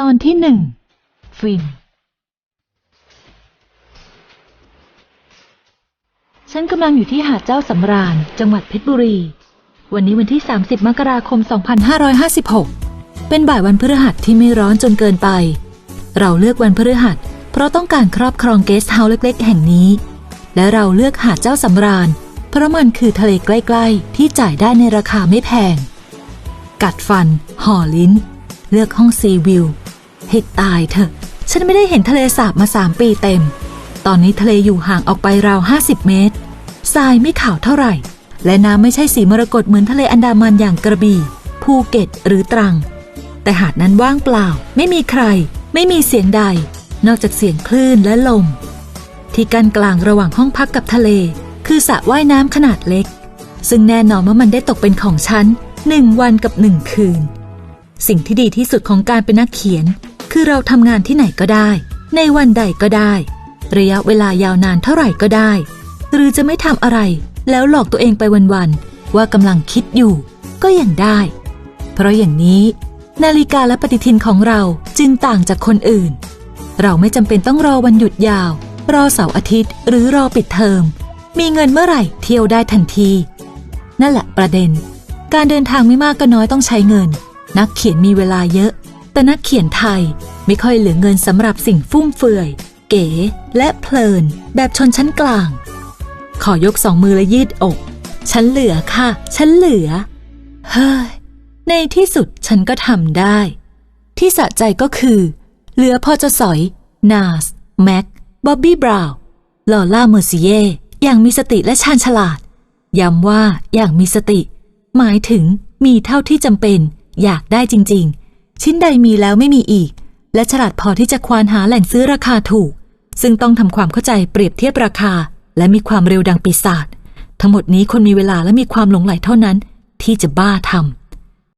ตอนที่หนึ่งฟิน ฉันกำลังอยู่ที่หาดเจ้าสำราญ จังหวัดเพชรบุรี วันนี้วันที่ 30 มกราคม 2556 เป็นบ่ายวันพฤหัสที่ไม่ร้อนจนเกินไป เราเลือกวันพฤหัส เพราะต้องการครอบครองเกสต์เฮาส์เล็ก ๆ แห่งนี้ และเราเลือกหาดเจ้าสำราญ เพราะมันคือทะเลใกล้ ๆ ที่จ่ายได้ในราคาไม่แพง กัดฟัน ห่อลิ้น เลือกห้องซีวิว ให้ตายเถอะ ฉันไม่ได้เห็นทะเลสาบมาสามปีเต็ม ตอนนี้ทะเลอยู่ห่างออกไปราว50เมตร ทรายไม่ขาวเท่าไหร่ และน้ำไม่ใช่สีมรกตเหมือนทะเลอันดามันอย่างกระบี่ภูเก็ตหรือตรัง แต่หาดนั้นว่างเปล่า ไม่มีใคร ไม่มีเสียงใด นอกจากเสียงคลื่นและลม ที่กั้นกลางระหว่างห้องพักกับทะเล คือสระว่ายน้ำขนาดเล็ก ซึ่งแน่นอนว่ามันได้ตกเป็นของฉันหนึ่งวันกับหนึ่งคืน สิ่งที่ดีที่สุดของการเป็นนักเขียน คือเราทำงานที่ไหนก็ได้ ในวันใดก็ได้ ระยะเวลายาวนานเท่าไหร่ก็ได้ หรือจะไม่ทำอะไร แล้วหลอกตัวเองไปวันๆว่ากำลังคิดอยู่ ก็ยังได้ เพราะอย่างนี้ นาฬิกาและปฏิทินของเราจึงต่างจากคนอื่น เราไม่จำเป็นต้องรอวันหยุดยาว รอเสาร์อาทิตย์ หรือรอปิดเทอม มีเงินเมื่อไหร่เที่ยวได้ทันที นั่นแหละประเด็น การเดินทางไม่มากก็น้อยต้องใช้เงิน นักเขียนมีเวลาเยอะ แต่นักเขียนไทยไม่ค่อยเหลือเงินสำหรับสิ่งฟุ่มเฟือย เก๋และเพลิน แบบชนชั้นกลาง ขอยกสองมือและยืดอก ฉันเหลือค่ะ ฉันเหลือ เฮ้ย ในที่สุดฉันก็ทำได้ ที่สะใจก็คือ เหลือพอจะสอย นาส แม็ก บ๊อบบี้บราวน์ ลอล่าเมอร์ซิเย่อย่างมีสติและชาญฉลาด ย้ำว่าอย่างมีสติ หมายถึงมีเท่าที่จำเป็น อยากได้จริง ๆ ชิ้นใดมีแล้วไม่มีอีก และฉลาดพอที่จะควานหาแหล่งซื้อราคาถูก ซึ่งต้องทำความเข้าใจเปรียบเทียบราคา และมีความเร็วดังปีศาจทั้งหมดนี้คนมีเวลาและมีความหลงไหลเท่านั้น ที่จะบ้าทำ